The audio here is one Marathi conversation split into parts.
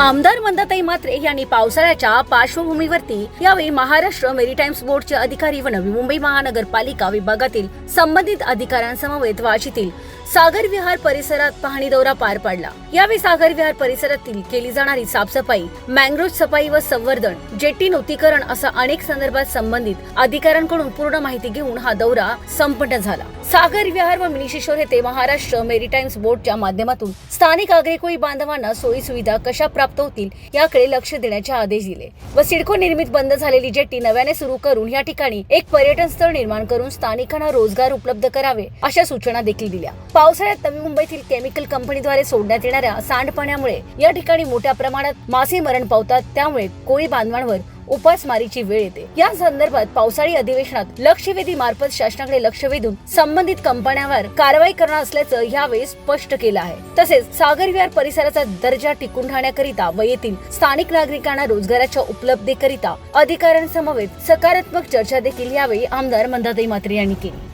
आमदार मंदाताई मात्रे यांनी पावसाळ्याच्या पार्श्वभूमीवरती यावेळी महाराष्ट्र मेरीटाईम्स बोर्डचे अधिकारी व नवी मुंबई महानगरपालिका विभागातील संबंधित अधिकाऱ्यांसमवेत वाशीतील सागर विहार परिसरात पाहणी दौरा पार पाडला. यावेळी सागर विहार परिसरातील केली जाणारी साफसफाई मँग्रोव्ह सफाई व संवर्धन जेटी नूतीकरण असा अनेक संदर्भात संबंधित अधिकाऱ्यांकडून पूर्ण माहिती घेऊन हा दौरा संपन्न झाला. सागर विहार व मिनीशिशोर येथे महाराष्ट्र मेरीटाईम्स बोर्डच्या माध्यमातून स्थानिक आग्रेकोळी बांधवांना सोयी सुविधा कशा प्राप्त होतील याकडे लक्ष देण्याचे आदेश दिले व सिडको निर्मित बंद झालेली जेट्टी नव्याने सुरू करून या ठिकाणी एक पर्यटन स्थळ निर्माण करून स्थानिकांना रोजगार उपलब्ध करावे अशा सूचना देखील दिल्या. पावसाळ्यात नवी मुंबईतील केमिकल कंपनीद्वारे सोडण्यात येणार येणाऱ्या सांडपाण्यामुळे या ठिकाणी मोठ्या प्रमाणात मासे मरण पावतात. त्यामुळे कोळी बांधवांवर उपासमारीची वेळ येते. या संदर्भात पावसाळी अधिवेशनात लक्षवेधी मार्फत शासनाकडे लक्ष वेधून संबंधित कंपन्यांवर कारवाई करणार असल्याचं यावेळी स्पष्ट केलं आहे. तसेच सागर विहार परिसराचा दर्जा टिकून राहण्याकरिता व येथील स्थानिक नागरिकांना रोजगाराच्या उपलब्धीकरिता अधिकाऱ्यांसमवेत सकारात्मक चर्चा देखील यावेळी आमदार मंदाताई मात्रे यांनी केली.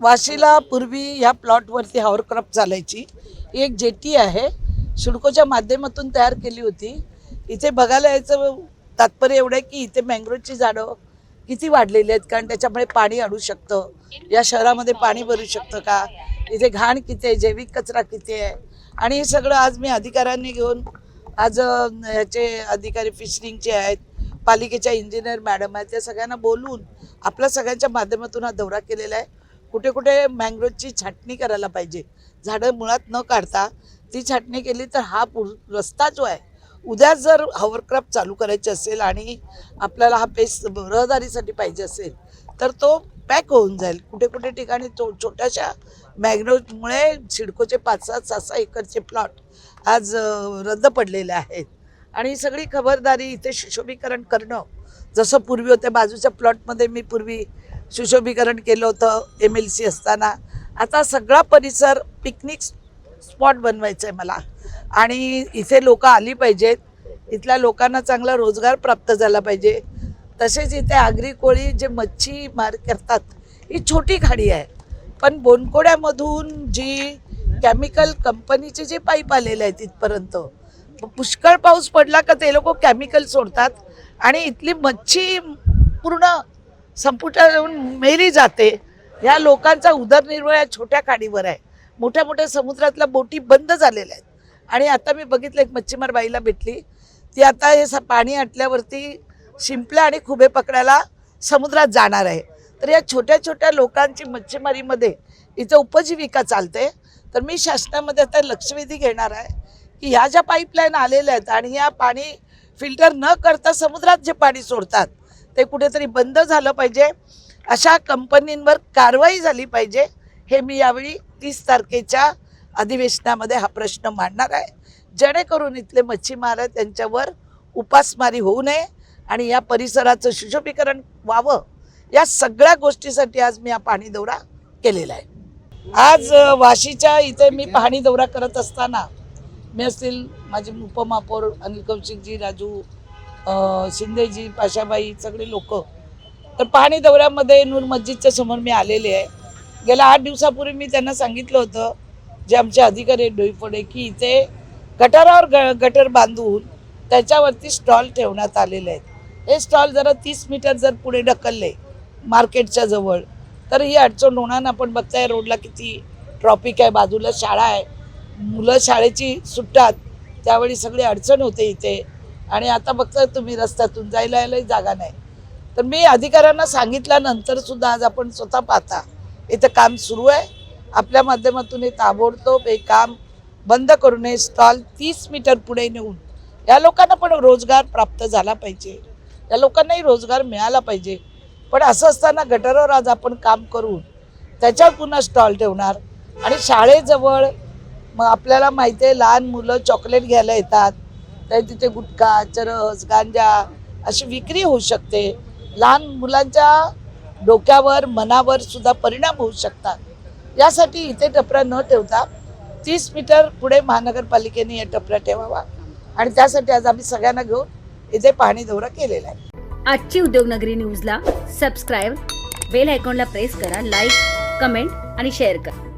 वाशीला पूर्वी ह्या प्लॉटवरती हॉवरक्राफ्ट चालायची. ही एक जेटी आहे. शिडकोच्या माध्यमातून तयार केली होती. इथे बघायला यायचं तात्पर्य एवढं आहे की इथे मँग्रोवची झाडं किती वाढलेली आहेत? कारण त्याच्यामुळे पाणी अडू शकतं. या शहरामध्ये पाणी भरू शकतं का? इथे घाण किती आहे? जैविक कचरा किती आहे? आणि हे सगळं आज मी अधिकाऱ्यांनी घेऊन आज ह्याचे अधिकारी फिशरिंगचे आहेत पालिकेच्या इंजिनियर मॅडम आहेत त्या सगळ्यांना बोलून आपल्या सगळ्यांच्या माध्यमातून हा दौरा केलेला आहे. कुठे कुठे मँग्रोवची छाटणी करायला पाहिजे. झाडं मुळात न काढता ती छाटणी केली तर हा पुर रस्ता जो आहे उद्या जर हॉवरक्राफ्ट चालू करायची असेल आणि आपल्याला हा पेस रहदारीसाठी पाहिजे असेल तर तो पॅक होऊन जाईल. कुठे कुठे ठिकाणी तो छोट्याशा मॅग्नोजमुळे सिडकोचे पाच सात सहा सहा एकरचे प्लॉट आज रद्द पडलेले आहेत. आणि सगळी खबरदारी इथे सुशोभीकरण करणं जसं पूर्वी होते बाजूच्या प्लॉटमध्ये मी पूर्वी सुशोभीकरण केलं होतं एम एल सी असताना. आता सगळा परिसर पिकनिक स्पॉट बनवायचा आहे मला. आणि इथे लोक आली पाहिजेत. इथल्या लोकांना चांगला रोजगार प्राप्त झाला पाहिजे. तसेच इथे आगरी कोळी जे मच्छी मार करतात ही छोटी खाडी आहे. पण बोनकोड्यामधून जी केमिकल कंपनीचे जे पाईप आलेले आहेत तिथपर्यंत पुष्कळ पाऊस पडला का ते लोक केमिकल सोडतात. आणि इथली मच्छी पूर्ण संपुटात येऊन मेली जाते. या लोकांचा उदरनिर्वाह या छोट्या खाडीवर आहे. मोठ्या मोठ्या समुद्रातल्या बोटी बंद झालेल्या आहेत. आणि आता मी बघितलं एक मच्छीमार बाईला भेटली. ती आता हे स- पाणी आटल्यावरती शिंपल्या आणि खुबे पकडायला समुद्रात जाणार आहे. तर या छोट्या छोट्या लोकांची मच्छीमारीमध्ये इथं उपजीविका चालते. तर मी शासनामध्ये आता लक्षवेधी घेणार आहे की ह्या ज्या पाईपलाईन आलेल्या आहेत आणि या पाणी फिल्टर न करता समुद्रात जे पाणी सोडतात ते कुठेतरी बंद झालं पाहिजे. अशा कंपनींवर कारवाई झाली पाहिजे हे मी यावेळी तीस तारखेच्या अधिवेशनामध्ये हा प्रश्न मांडणार आहे. जेणेकरून इथले मच्छीमार आहेत त्यांच्यावर उपासमारी होऊ नये आणि या परिसराचं सुशोभीकरण व्हावं. या सगळ्या गोष्टीसाठी आज मी हा पाणी दौरा केलेला आहे. आज वाशीच्या इथे मी पाहणी दौरा करत असताना मी असतील माझे उपमहापौर अनिल कौशिकजी राजू शिंदेजी पाशाबाई सगळे लोक. तर पाहणी दौऱ्यामध्ये नूर मस्जिदच्या समोर मी आलेले आहे. गेल्या आठ दिवसापूर्वी मी त्यांना सांगितलं होतं जे आमचे अधिकारी आहेत डोईफोडे की इथे गटारावर ग गटर बांधून त्याच्यावरती स्टॉल ठेवण्यात आलेले आहेत. हे स्टॉल जरा तीस मीटर जर पुढे ढकलले मार्केटच्या जवळ तर ही अडचण होणार ना आपण बघताय रोडला किती ट्रॉफिक आहे बाजूला शाळा आहे. मुलं शाळेची सुटतात त्यावेळी सगळी अडचण होते इथे. आणि आता बघताय तुम्ही रस्त्यातून जायला यायलाही जागा नाही. तर मी अधिकाऱ्यांना सांगितल्यानंतर सुद्धा आज आपण स्वतः पाहता इथं काम सुरू आहे. आपल्या माध्यमातून हे ताबडतोब हे काम बंद करू नये स्टॉल तीस मीटर पुढे नेऊन या लोकांना पण रोजगार प्राप्त झाला पाहिजे. या लोकांनाही रोजगार मिळाला पाहिजे. पण असं असताना गटारावर आज आपण काम करून त्याच्यावर पुन्हा स्टॉल ठेवणार आणि शाळेजवळ मग आपल्याला माहिती आहे लहान मुलं चॉकलेट घ्यायला येतात. तर तिथे गुटखा चरस गांजा अशी विक्री होऊ शकते. लहान मुलांच्या डोक्यावर मनावर सुद्धा परिणाम होऊ शकतात. यासाठी इथे टपरा न ठेवता तीस मीटर पुढे महानगरपालिकेने या टपरा ठेवावा. आणि त्यासाठी आज आम्ही सगळ्यांना घेऊन इथे पाहणी दौरा केलेला आहे. आजची उद्योगनगरी न्यूजला सबस्क्राईब बेल आयकॉनला प्रेस करा लाईक कमेंट आणि शेअर करा.